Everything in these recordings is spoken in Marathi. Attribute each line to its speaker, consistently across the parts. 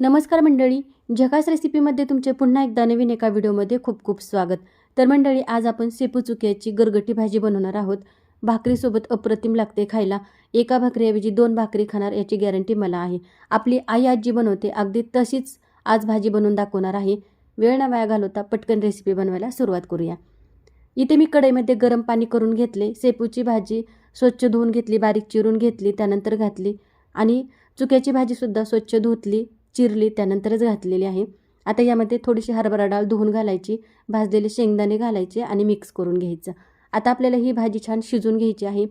Speaker 1: नमस्कार मंडळी. झकास रेसिपीमध्ये तुमचे पुन्हा एकदा नवीन एका व्हिडिओमध्ये खूप खूप स्वागत. तर मंडळी आज आपण सेपू चुक्याची गरगटी भाजी बनवणार आहोत. भाकरीसोबत अप्रतिम लागते खायला. एका भाकरीऐवजी दोन भाकरी खाणार याची गॅरंटी मला आहे. आपली आई आजी बनवते. अगदी तशीच आज भाजी बनवून दाखवणार आहे. वेळ ना वाया घालवता पटकन रेसिपी बनवायला सुरुवात करूया. इथे मी कढईमध्ये गरम पाणी करून घेतले. सेपूची भाजी स्वच्छ धुवून घेतली बारीक चिरून घेतली त्यानंतर घातली आणि चुक्याची भाजीसुद्धा स्वच्छ धुतली. चिरली त्यानंतरच घातलेली आहे. आता यामध्ये थोडीशी हरभरा डाळ धुवून घालायची भाजलेले शेंगदाणे घालायचे आणि मिक्स करून घ्यायचं. आता आपल्याला ही भाजी छान शिजून घ्यायची आहे.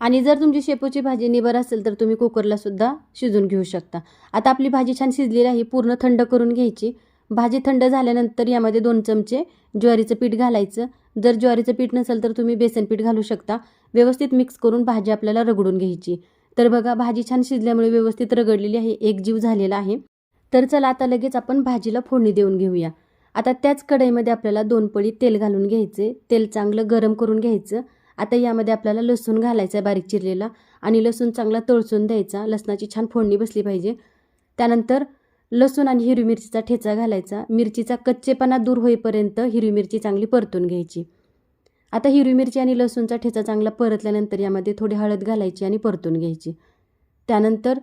Speaker 1: आणि जर तुमची शेपूची भाजी निबर असेल तर तुम्ही कुकरला सुद्धा शिजून घेऊ शकता. आता आपली भाजी छान शिजलेली आहे पूर्ण थंड करून घ्यायची. भाजी थंड झाल्यानंतर यामध्ये दोन चमचे ज्वारीचं पीठ घालायचं. जर ज्वारीचं पीठ नसेल तर तुम्ही बेसन पीठ घालू शकता. व्यवस्थित मिक्स करून भाजी आपल्याला रगडून घ्यायची. तर बघा भाजी छान शिजल्यामुळे व्यवस्थित रगडलेली आहे एक जीव झालेला आहे. तर चला आता लगेच आपण भाजीला फोडणी देऊन घेऊया. आता त्याच कढईमध्ये आपल्याला दोन पळी तेल घालून घ्यायचे. तेल चांगलं गरम करून घ्यायचं. आता यामध्ये आपल्याला लसूण घालायचा आहे बारीक चिरलेला आणि लसूण चांगला तळसून द्यायचा. लसणाची छान फोडणी बसली पाहिजे. त्यानंतर लसूण आणि हिरवी मिरचीचा ठेचा घालायचा. मिरचीचा कच्चेपणा दूर होईपर्यंत हिरवी मिरची चांगली परतून घ्यायची. आता हिरवी मिरची आणि लसूणचा ठेचा चांगला परतल्यानंतर यामध्ये थोडी हळद घालायची आणि परतून घ्यायची. त्यानंतर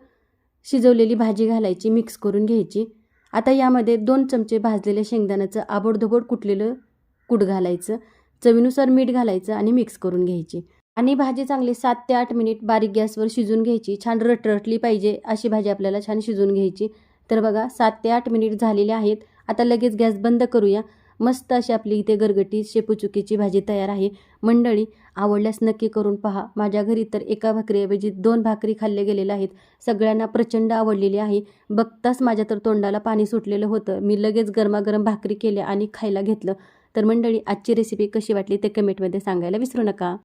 Speaker 1: शिजवलेली भाजी घालायची मिक्स करून घ्यायची. आता यामध्ये दोन चमचे भाजलेल्या शेंगदाण्याचं आबोडधोबोड कुटलेलं कूट घालायचं. चवीनुसार मीठ घालायचं आणि मिक्स करून घ्यायची. आणि भाजी चांगली सात ते आठ मिनिट बारीक गॅसवर शिजून घ्यायची. छान रटरटली पाहिजे अशी भाजी आपल्याला छान शिजून घ्यायची. तर बघा सात ते आठ मिनिट झालेले आहेत. आता लगेच गॅस बंद करूया. मस्त अशी आपली इथे गरगटी शेपूचुकीची भाजी तयार आहे. मंडळी आवडल्यास नक्की करून पहा. माझ्या घरी तर एका भाकरीऐवजी दोन भाकरी खाल्ले गेलेल्या आहेत. सगळ्यांना प्रचंड आवडलेली आहे. बघताच माझ्या तर तोंडाला पाणी सुटलेलं होतं. मी लगेच गरमागरम भाकरी केल्या आणि खायला घेतलं. तर मंडळी आजची रेसिपी कशी वाटली ते कमेंटमध्ये सांगायला विसरू नका.